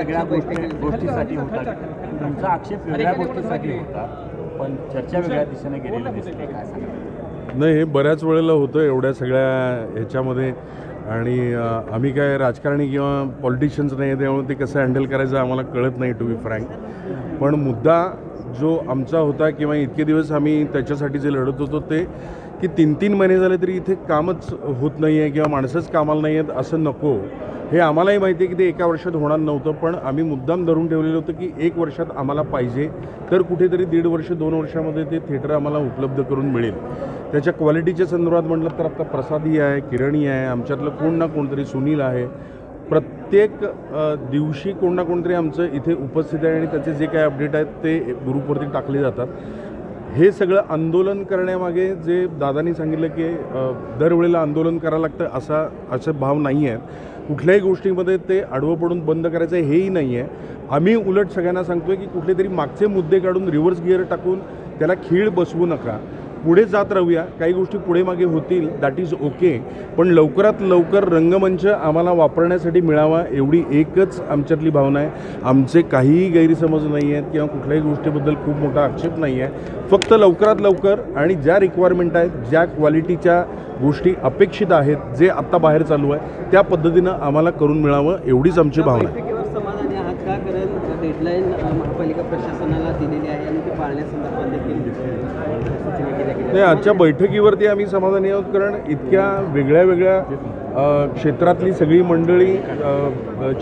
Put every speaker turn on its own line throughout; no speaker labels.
वेगळ्या गोष्टी गोष्टीसाठी होता. तुमचा आक्षेप वेगळ्या गोष्टीसाठी होता पण चर्चा वेगळ्या दिशेने गेलेली दिसते. काय सांगा
नाही हे बऱ्याच वेळेला होतं एवढ्या सगळ्या ह्याच्यामध्ये. आणि आम्ही काय राजकारणी किंवा पॉलिटिशियन्स नाही त्यामुळे ते कसं हँडल करायचं आम्हाला कळत नाही टू बी फ्रँक पण मुद्दा जो आमचा होता किंवा इतके दिवस आम्ही त्याच्यासाठी जे लढत होतो ते की तीन तीन महिने झाले तरी इथे कामच होत नाही आहे किंवा माणसंच कामाला नाही आहेत असं नको. हे आम्हालाही माहिती आहे की ते एका वर्षात होणार नव्हतं पण आम्ही मुद्दाम धरून ठेवलेलं होतं की एक वर्षात आम्हाला पाहिजे. तर कुठेतरी दीड वर्ष दोन वर्षामध्ये ते थिएटर आम्हाला उपलब्ध करून मिळेल. त्याच्या क्वालिटीच्या संदर्भात म्हटलं तर आता प्रसादी आहे किरणी आहे आमच्यातलं कोण ना कोणतरी सुनील आहे. प्रत्येक दिवशी कोण ना कोणतरी आमचं इथे उपस्थित आहे आणि त्याचे जे काही अपडेट आहेत ते ग्रुपवरती टाकले जातात. हे सगळं आंदोलन करण्यामागे जे दादानी सांगितलं की दरवेळेला आंदोलन करावं लागतं असा असे भाव नाही आहेत. कुठल्याही गोष्टीमध्ये ते आडवं पडून बंद करायचं हेही नाही आहे. आम्ही उलट सगळ्यांना सांगतोय की कुठले तरी मागचे मुद्दे काढून रिव्हर्स गिअर टाकून त्याला खीळ बसवू नका. पुढे जात राहूया. काही गोष्टी पुढे मागे होतील दॅट इज ओके पण लवकरात लवकर रंगमंच आम्हाला वापरण्यासाठी मिळावा एवढी एकच आमच्यातली भावना आहे. आमचे काहीही गैरसमज नाही आहेत किंवा कुठल्याही गोष्टीबद्दल खूप मोठा आक्षेप नाही आहे फक्त लवकरात लवकर आणि ज्या रिक्वायरमेंट आहेत ज्या क्वालिटीच्या गोष्टी अपेक्षित आहेत जे आत्ता बाहेर चालू आहे त्या पद्धतीनं आम्हाला करून मिळावं एवढीच आमची भावना आहे.
का कारण. डेडलाईन महापालिका प्रशासनाला दिलेली आहे आणि ती पाळण्यासंदर्भात देखील सूचना केल्या गेल्या
नाही आजच्या बैठकीवरती आम्ही समाधानी आहोत कारण. इतक्या वेगळ्या वेगळ्या क्षेत्रातली सगळी मंडळी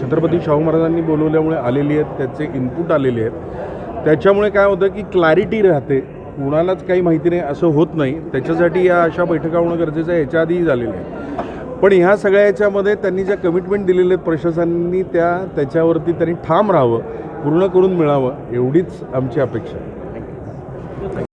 छत्रपती शाहू महाराजांनी बोलवल्यामुळे आलेली आहेत त्याचे इनपुट आलेले आहेत. त्याच्यामुळे काय होतं की क्लॅरिटी राहते. कुणालाच काही माहिती नाही असं होत नाही. त्याच्यासाठी या अशा बैठका होणं गरजेचं आहे. ह्याच्या आधीही झालेलं आहे. पण ह्या सगळ्या याच्यामध्ये त्यांनी ज्या कमिटमेंट दिलेले आहेत प्रशासनांनी त्या त्याच्यावरती त्यांनी ठाम राहावं पूर्ण करून मिळावं एवढीच आमची अपेक्षा आहे.